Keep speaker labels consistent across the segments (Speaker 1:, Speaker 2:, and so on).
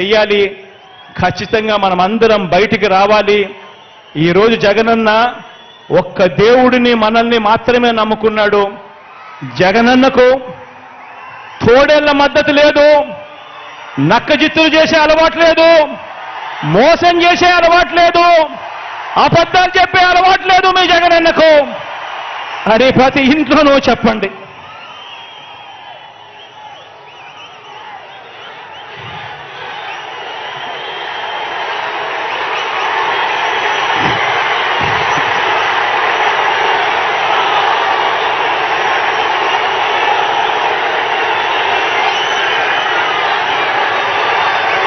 Speaker 1: చేయాలి ఖచ్చితంగా మనమందరం బయటికి రావాలి. ఈరోజు జగనన్న ఒక్క దేవుడిని మనల్ని మాత్రమే నమ్ముకున్నాడు. జగనన్నకు తోడేళ్ళ మద్దతు లేదు. నక్కజిత్తులు చేసే అలవాటు లేదు. మోసం చేసే అలవాటు లేదు. అబద్ధాలు చెప్పే అలవాటు లేదు మీ జగనన్నకు. అని ప్రతి ఇంట్లోనూ చెప్పండి.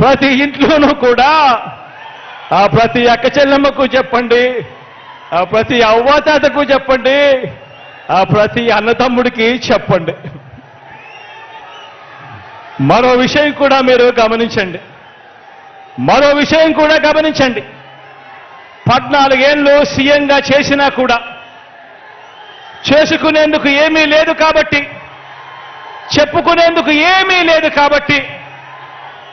Speaker 1: ప్రతి ఇంట్లోనూ కూడా ఆ ప్రతి అక్క చెల్లెమ్మకు చెప్పండి ఆ ప్రతి అవ్వాతాతకు చెప్పండి ఆ ప్రతి అన్నతమ్ముడికి చెప్పండి. మరో విషయం కూడా మీరు గమనించండి. మరో విషయం కూడా గమనించండి. పద్నాలుగేళ్ళు సీఎంగా చేసినా కూడా చేసుకునేందుకు ఏమీ లేదు కాబట్టి చెప్పుకునేందుకు ఏమీ లేదు కాబట్టి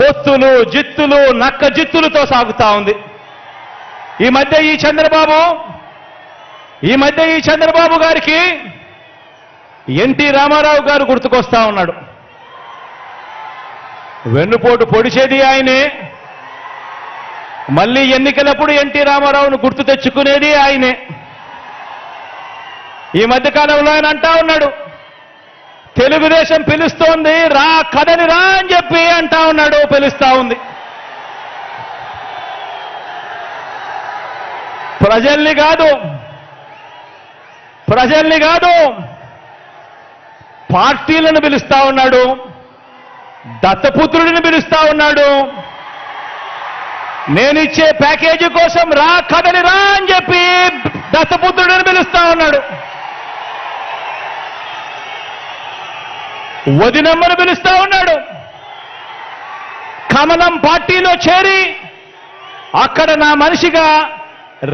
Speaker 1: పొత్తులు జిత్తులు నక్క జిత్తులతో సాగుతా ఉంది. ఈ మధ్య ఈ చంద్రబాబు ఈ మధ్య ఈ చంద్రబాబు గారికి ఎన్టీ రామారావు గారు గుర్తుకొస్తా ఉన్నాడు. వెన్నుపోటు పొడిచేది ఆయనే. మళ్ళీ ఎన్నికలప్పుడు ఎన్టీ రామారావును గుర్తు తెచ్చుకునేది ఆయనే. ఈ మధ్యకాలంలో ఆయన అంటా ఉన్నాడు తెలుగుదేశం పిలుస్తోంది రా కదని రా అని చెప్పి అంటా ఉన్నాడు పిలుస్తా ఉంది. ప్రజల్ని కాదు ప్రజల్ని కాదు పార్టీలను పిలుస్తా ఉన్నాడు దత్తపుత్రుడిని పిలుస్తా ఉన్నాడు. నేనిచ్చే ప్యాకేజీ కోసం రా కదలి రా అని చెప్పి దత్తపుత్రుడిని పిలుస్తా ఉన్నాడు వదినమ్మను పిలుస్తా ఉన్నాడు. కమలం పార్టీలో చేరి అక్కడ నా మనిషిగా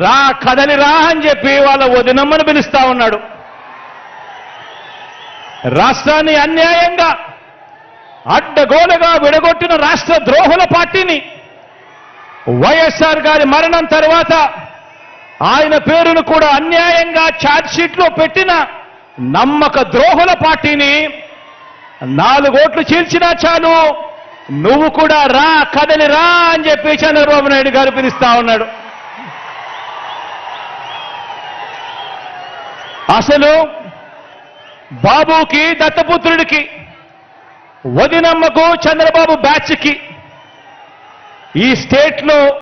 Speaker 1: రా కదలి రా అని చెప్పి వాళ్ళ వదినమ్మను పిలుస్తా ఉన్నాడు. రాష్ట్రాన్ని అన్యాయంగా అడ్డగోలుగా విడగొట్టిన రాష్ట్ర ద్రోహుల పార్టీని వైఎస్ఆర్ గారి మరణం తర్వాత ఆయన పేరును కూడా అన్యాయంగా ఛార్జ్ షీట్లో పెట్టిన నమ్మక ద్రోహుల పార్టీని నాలుగోట్లు చీల్చినా చాలు. నువ్వు కూడా రా కదలి రా అని చెప్పి చంద్రబాబు నాయుడు గారు పిలుస్తా ఉన్నాడు. అసలు బాబుకి దత్తపుత్రుడికి వదినమ్మకు చంద్రబాబు బ్యాచ్కి ఈ స్టేట్లో